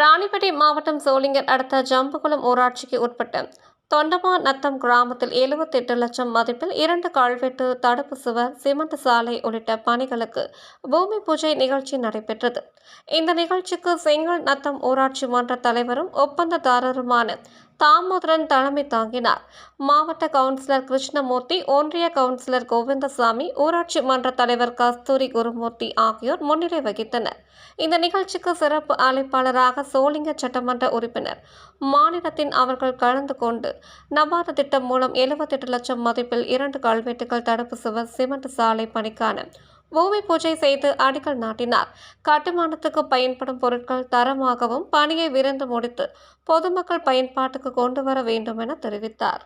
ராணிப்பேட்டை மாவட்டம் சோளிங்கர் அடுத்த ஜம்புகுளம் ஊராட்சிக்கு உட்பட்ட தொண்டமா நத்தம் கிராமத்தில் எழுபத்தெட்டு லட்சம் மதிப்பில் இரண்டு கல்வெட்டு தடுப்பு சுவர் சிமெண்ட் சாலை உள்ளிட்ட பணிகளுக்கு பூமி பூஜை நிகழ்ச்சி நடைபெற்றது. இந்த நிகழ்ச்சிக்கு செங்கல் நத்தம் ஊராட்சி மன்ற தலைவரும் ஒப்பந்ததாரருமான தாமோதரன் தலைமை தாங்கினார். மாவட்ட கவுன்சிலர் கிருஷ்ணமூர்த்தி ஒன்றிய கவுன்சிலர் கோவிந்தசாமி ஊராட்சி மன்ற தலைவர் கஸ்தூரி குருமூர்த்தி ஆகியோர் முன்னிலை வகித்தனர். இந்த நிகழ்ச்சிக்கு சிறப்பு அழைப்பாளராக சோளிங்க சட்டமன்ற உறுப்பினர் மாநிலத்தின் அவர்கள் கலந்து கொண்டு நபார்டு திட்டம் மூலம் எழுபத்தெட்டு லட்சம் மதிப்பில் இரண்டு கல்வெட்டுகள் தடுப்பு சுவர் சிமெண்ட் சாலை பணிக்கான பூமி பூஜை செய்து அடிக்கல் நாட்டினார். கட்டுமானத்துக்கு பயன்படும் பொருட்கள் தரமாகவும் பணியை விரைந்து முடித்து பொதுமக்கள் பயன்பாட்டுக்கு கொண்டு வர வேண்டும் என தெரிவித்தார்.